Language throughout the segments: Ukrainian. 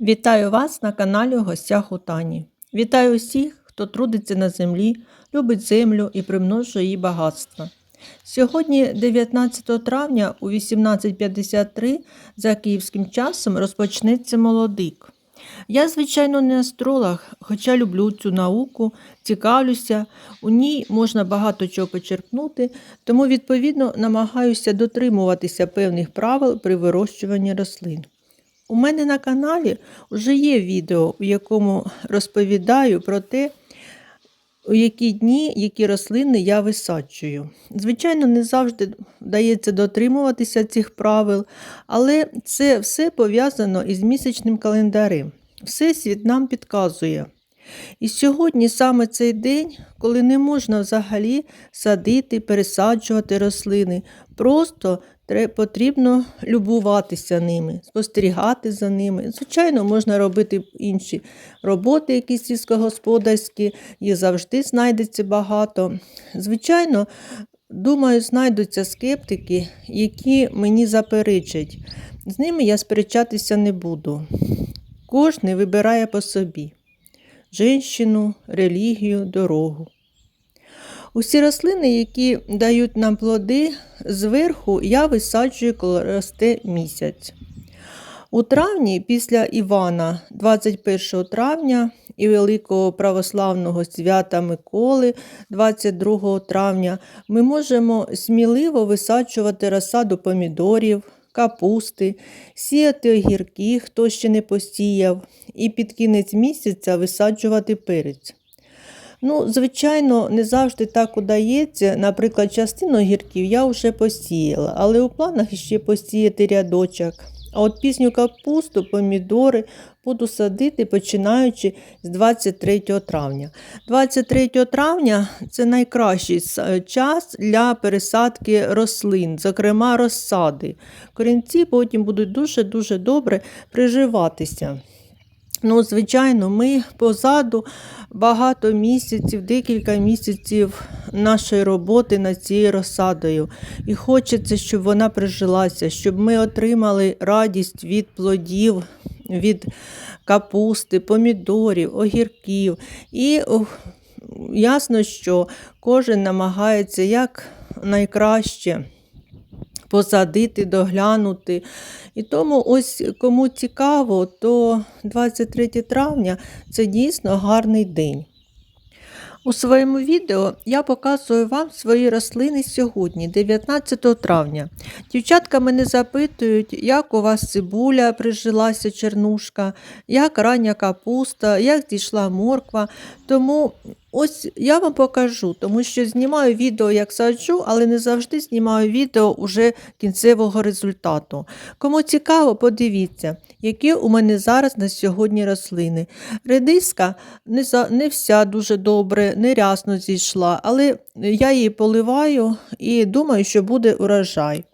Вітаю вас на каналі у гостях Тані. Вітаю усіх, хто трудиться на землі, любить землю і примножує її багатства. Сьогодні, 19 травня у 18.53 за київським часом розпочнеться молодик. Я, звичайно, не астролог, хоча люблю цю науку, цікавлюся, у ній можна багато чого почерпнути, тому, відповідно, намагаюся дотримуватися певних правил при вирощуванні рослин. У мене на каналі вже є відео, у якому розповідаю про те, у які дні які рослини я висаджую. Звичайно, не завжди вдається дотримуватися цих правил, але це все пов'язано із місячним календарем. Всесвіт нам підказує. І сьогодні саме цей день, коли не можна взагалі садити, пересаджувати рослини, просто потрібно любуватися ними, спостерігати за ними. Звичайно, можна робити інші роботи, якісь сільськогосподарські, їх завжди знайдеться багато. Звичайно, думаю, знайдуться скептики, які мені заперечать. З ними я сперечатися не буду. Кожний вибирає по собі женщину, релігію, дорогу. Усі рослини, які дають нам плоди, зверху я висаджую, коли росте місяць. У травні, після Івана, 21 травня і Великого православного свята Миколи, 22 травня, ми можемо сміливо висаджувати розсаду помідорів, капусти, сіяти огірки, хто ще не посіяв, і під кінець місяця висаджувати перець. Ну, звичайно, не завжди так удається. Наприклад, частину огірків я вже посіяла, але у планах ще посіяти рядочок. А от пізню капусту, помідори буду садити починаючи з 23 травня. 23 травня це найкращий час для пересадки рослин, зокрема розсади. Корінці потім будуть дуже-дуже добре приживатися. Ну, звичайно, ми позаду багато місяців, декілька місяців нашої роботи над цією розсадою. І хочеться, щоб вона прижилася, щоб ми отримали радість від плодів, від капусти, помідорів, огірків. І ясно, що кожен намагається як найкраще посадити, доглянути. І тому ось кому цікаво, то 23 травня це дійсно гарний день. У своєму відео я показую вам свої рослини сьогодні, 19 травня. Дівчатка мене запитують, як у вас цибуля прижилася чернушка, як рання капуста, як зійшла морква. Тому ось я вам покажу, тому що знімаю відео, як саджу, але не завжди знімаю відео уже кінцевого результату. Кому цікаво, подивіться, які у мене зараз на сьогодні рослини. Редиска не, за, не вся дуже добре, не рясно зійшла, але я її поливаю і думаю, що буде урожай.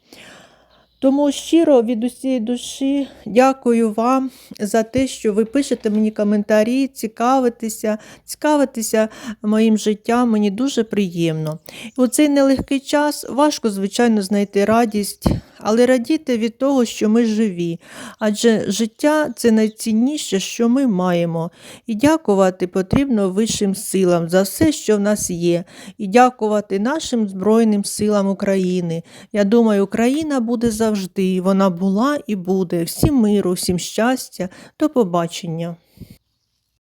Тому щиро від усієї душі дякую вам за те, що ви пишете мені коментарі, цікавитеся, цікавитеся моїм життям, мені дуже приємно. У цей нелегкий час важко, звичайно, знайти радість, але радіти від того, що ми живі. Адже життя це найцінніше, що ми маємо. І дякувати потрібно вищим силам за все, що в нас є, і дякувати нашим Збройним силам України. Я думаю, Україна буде завжди, вона була і буде. Всім миру, всім щастя, до побачення.